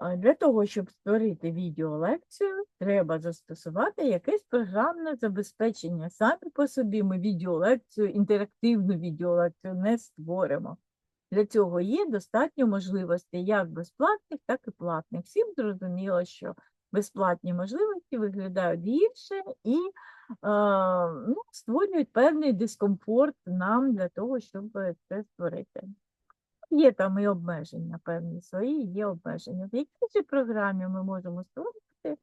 Для того, щоб створити відеолекцію, треба застосувати якесь програмне забезпечення. Самі по собі ми відеолекцію, інтерактивну відеолекцію не створимо. Для цього є достатньо можливостей як безплатних, так і платних. Всім зрозуміло, що безплатні можливості виглядають гірше і е, ну, створюють певний дискомфорт нам для того, щоб це створити. Є там і обмеження, певні свої, є обмеження. В якій же програмі ми можемо створити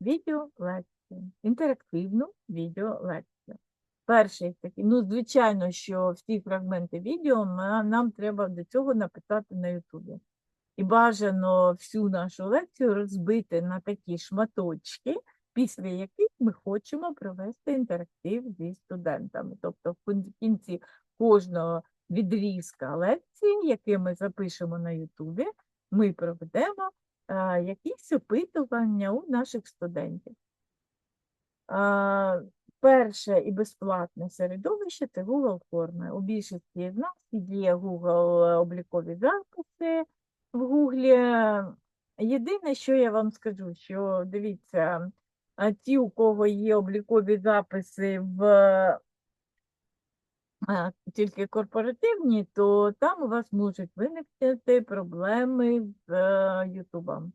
відеолекцію, інтерактивну відеолекцію. Перший такий, ну, звичайно, що всі фрагменти відео нам треба до цього написати на Ютубі. І бажано всю нашу лекцію розбити на такі шматочки, після яких ми хочемо провести інтерактив зі студентами. Тобто в кінці кожного відрізка лекції, який ми запишемо на Ютубі, ми проведемо а, якісь опитування у наших студентів. А, перше і безплатне середовище це Google форми. У більшості з нас є Google облікові записи в Google. Єдине, що я вам скажу, що дивіться, ті, у кого є облікові записи в тільки корпоративні, то там у вас можуть виникнути проблеми з е, Ютубом.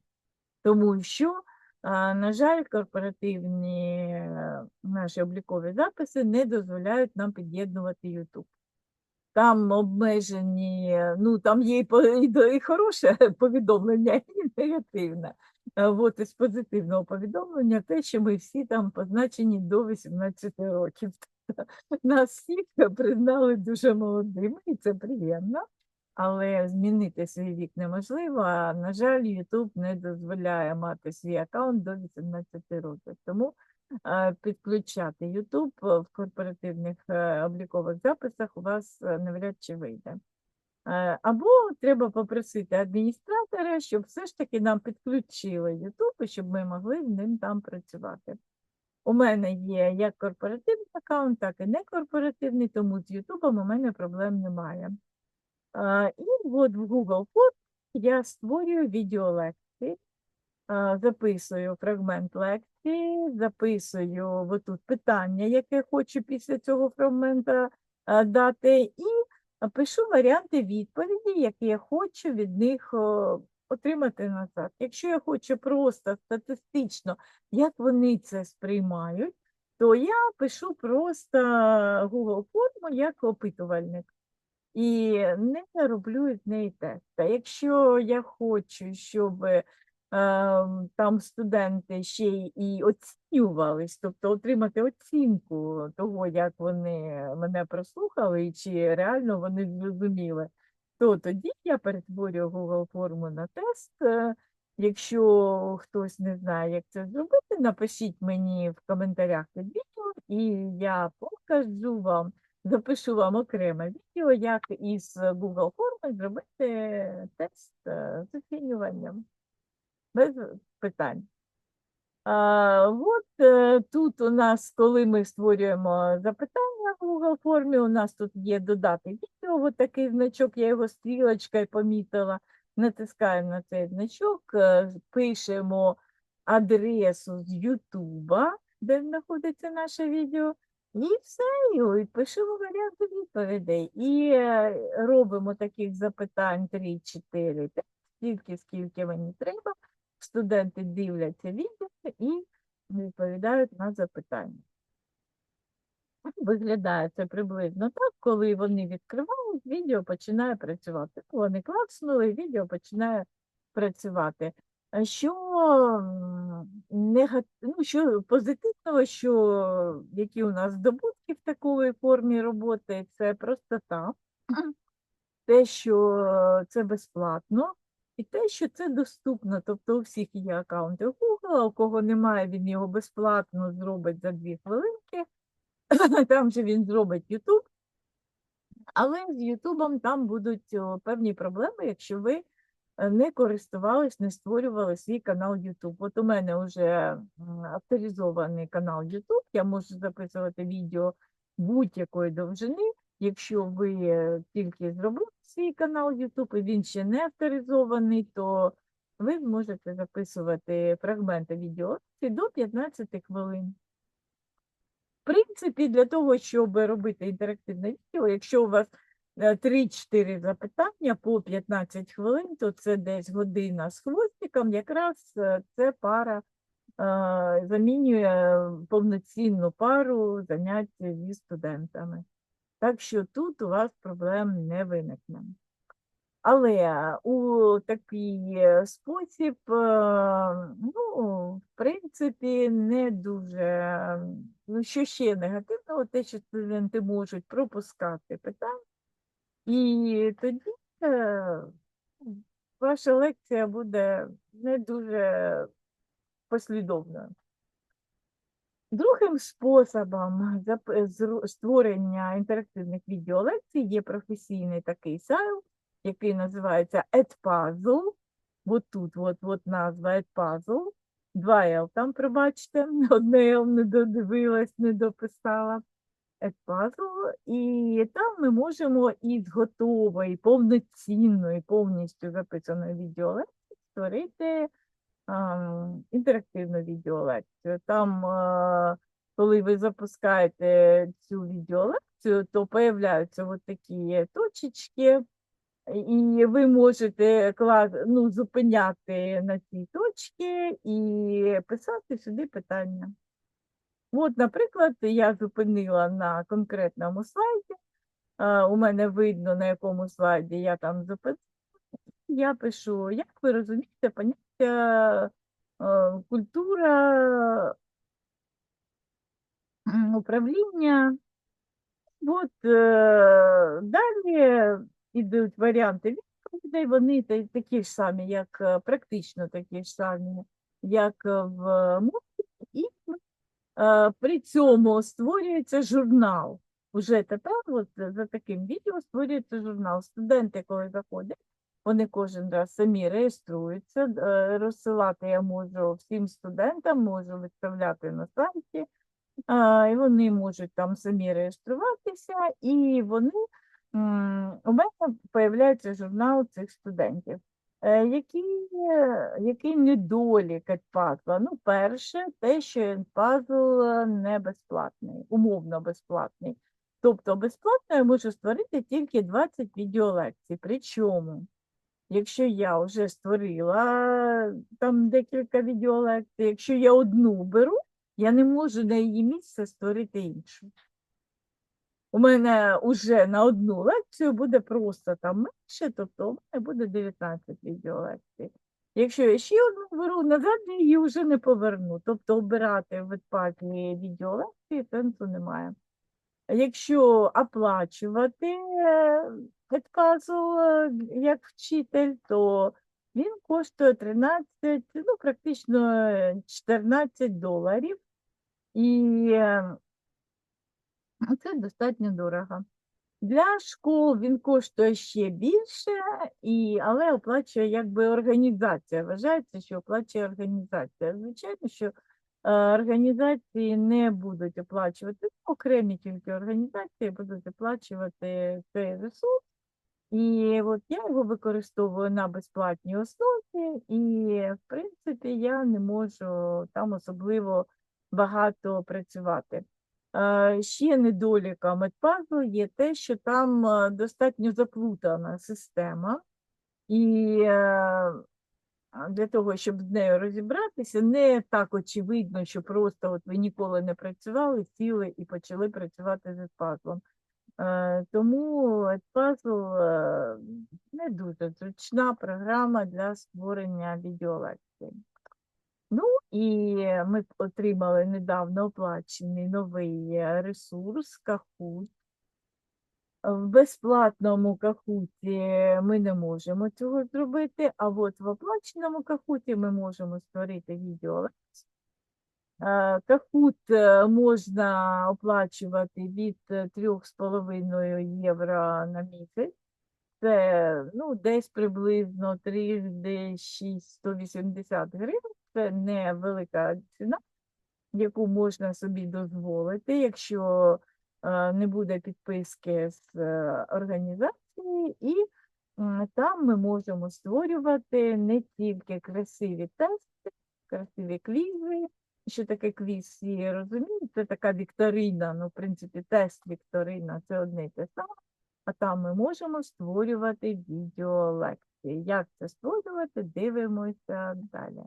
Тому що, на жаль, корпоративні е, наші облікові записи не дозволяють нам під'єднувати YouTube. Там обмежені, е, ну там є і, і, хороше повідомлення, і негативне. От із позитивного повідомлення те, що ми всі там позначені до 18 років. Нас всіх признали дуже молодими, і це приємно. Але змінити свій вік неможливо. А, на жаль, YouTube не дозволяє мати свій аккаунт до 18 років. Тому підключати YouTube в корпоративних е, облікових записах у вас е, навряд чи вийде. Е, Або треба попросити адміністратора, щоб все ж таки нам підключили YouTube, щоб ми могли з ним там працювати. У мене є як корпоративний аккаунт, так і некорпоративний, тому з Ютубом у мене проблем немає. І от в Google Form я створюю відеолекції, записую фрагмент лекції, записую отут питання, яке хочу після цього фрагмента дати, і пишу варіанти відповіді, які я хочу від них отримати назад. Якщо я хочу просто статистично, як вони це сприймають, то я пишу просто Google форму як опитувальник і не роблю з неї тест. Якщо я хочу, щоб е, там студенти ще і оцінювались, тобто отримати оцінку того, як вони мене прослухали, чи реально вони зрозуміли, то тоді я перетворюю Google форму на тест. Е, Якщо хтось не знає, як це зробити, напишіть мені в коментарях під відео, і я покажу вам, запишу вам окреме відео, як із Google форми зробити тест е, з оцінюванням. Без питань. А, от е, тут у нас, коли ми створюємо запитання в Google формі, у нас тут є додати відео, от такий значок, я його стрілочкою помітила. Натискаємо на цей значок, е, пишемо адресу з Ютуба, де знаходиться наше відео, і все, і пишемо варіанти відповідей. І е, робимо таких запитань 3-4, 5, стільки, скільки мені треба. Студенти дивляться відео і відповідають на запитання. Виглядає це приблизно так, коли вони відкривають, відео починає працювати. Вони клацнули, відео починає працювати. Що, м, нега- ну, що позитивного, що які у нас здобутки в такої формі роботи, це простота, те, що це безплатно, і те, що це доступно. Тобто у всіх є аккаунти Google, а у кого немає, він його безплатно зробить за дві хвилинки. Там же він зробить YouTube. Але з Ютубом там будуть певні проблеми, якщо ви е, не користувались, не створювали свій канал YouTube. От у мене вже авторизований канал YouTube, я можу записувати відео будь-якої довжини. Якщо ви е, тільки зробили свій канал YouTube і він ще не авторизований, то ви зможете записувати фрагменти відео до 15 хвилин. Принципі, для того, щоб робити інтерактивне відео, якщо у вас е, 3-4 запитання по 15 хвилин, то це десь година з хвостиком, якраз е, це пара е, замінює повноцінну пару занять зі студентами. Так що тут у вас проблем не виникне. Але у такий е, спосіб, е, ну, в принципі, не дуже. Ну, що ще негативного, те, що студенти можуть пропускати питання, і тоді е, ваша лекція буде не дуже послідовною. Другим способом створення інтерактивних відеолекцій є професійний такий сайт, який називається Edpuzzle. От тут от, от назва Edpuzzle. Два L там, пробачте, одне L не додивилась, не дописала. Edpuzzle. І там ми можемо із готової, повноцінної, повністю записаної відеолекції створити ам, інтерактивну відеолекцію. Там, е, коли ви запускаєте цю відеолекцію, то появляються от такі точечки, і ви можете ну, зупиняти на ці точки і писати сюди питання. От, наприклад, я зупинила на конкретному слайді. У мене видно, на якому слайді я там зупинила. Я пишу, як ви розумієте, поняття культура управління. От е, далі йдуть варіанти відповідей, вони такі ж самі, як е, практично такі ж самі, як е, в мові, і е, при цьому створюється журнал. Уже тепер от, за таким відео створюється журнал. Студенти, коли заходять, вони кожен раз самі реєструються. Розсилати я можу всім студентам, можу виставляти на сайті. І вони можуть там самі реєструватися, і вони у мене появляється журнал цих студентів. Е, Який, е, який недолік Едпазла? Ну, перше, те, що Едпазл не безплатний, умовно безплатний. Тобто безплатно я можу створити тільки 20 відеолекцій. Причому, якщо я вже створила там декілька відеолекцій, якщо я одну беру, я не можу на її місце створити іншу. У мене вже на одну лекцію буде просто там менше, тобто у мене буде 19 відеолекцій. Якщо я ще одну беру, назад я її вже не поверну. Тобто обирати в відпаді відеолекції сенсу немає. Якщо оплачувати відказу як вчитель, то він коштує 13, ну практично е, 14 доларів. І е, це достатньо дорого. Для школ він коштує ще більше, і, але оплачує якби організація. Вважається, що оплачує організація. Звичайно, що е, організації не будуть оплачувати, окремі тільки організації будуть оплачувати цей ресурс. І от я його використовую на безплатній основі, і, в принципі, я не можу там особливо багато працювати. Е, Ще недоліком Edpuzzle є те, що там е, достатньо заплутана система, і е, для того, щоб з нею розібратися, не так очевидно, що просто от ви ніколи не працювали, сіли і почали працювати з. Е, Тому е, не дуже зручна програма для створення відеолекцій. Ну і ми отримали недавно оплачений новий е, ресурс Kahoot. В безплатному кахуті ми не можемо цього зробити, а от в оплаченому кахуті ми можемо створити відеолекцію. Е, Кахут е, можна оплачувати від е, 3,5 євро на місяць. Це ну, десь приблизно 3 180 гривень. Це невелика ціна, яку можна собі дозволити, якщо е, не буде підписки з е, організації, і там ми можемо створювати не тільки красиві тести, красиві квізи. Що таке квіз, всі розуміють, це така вікторина, ну, в принципі, тест вікторина це одне й те саме. А там ми можемо створювати відеолекції. Як це створювати, дивимося далі.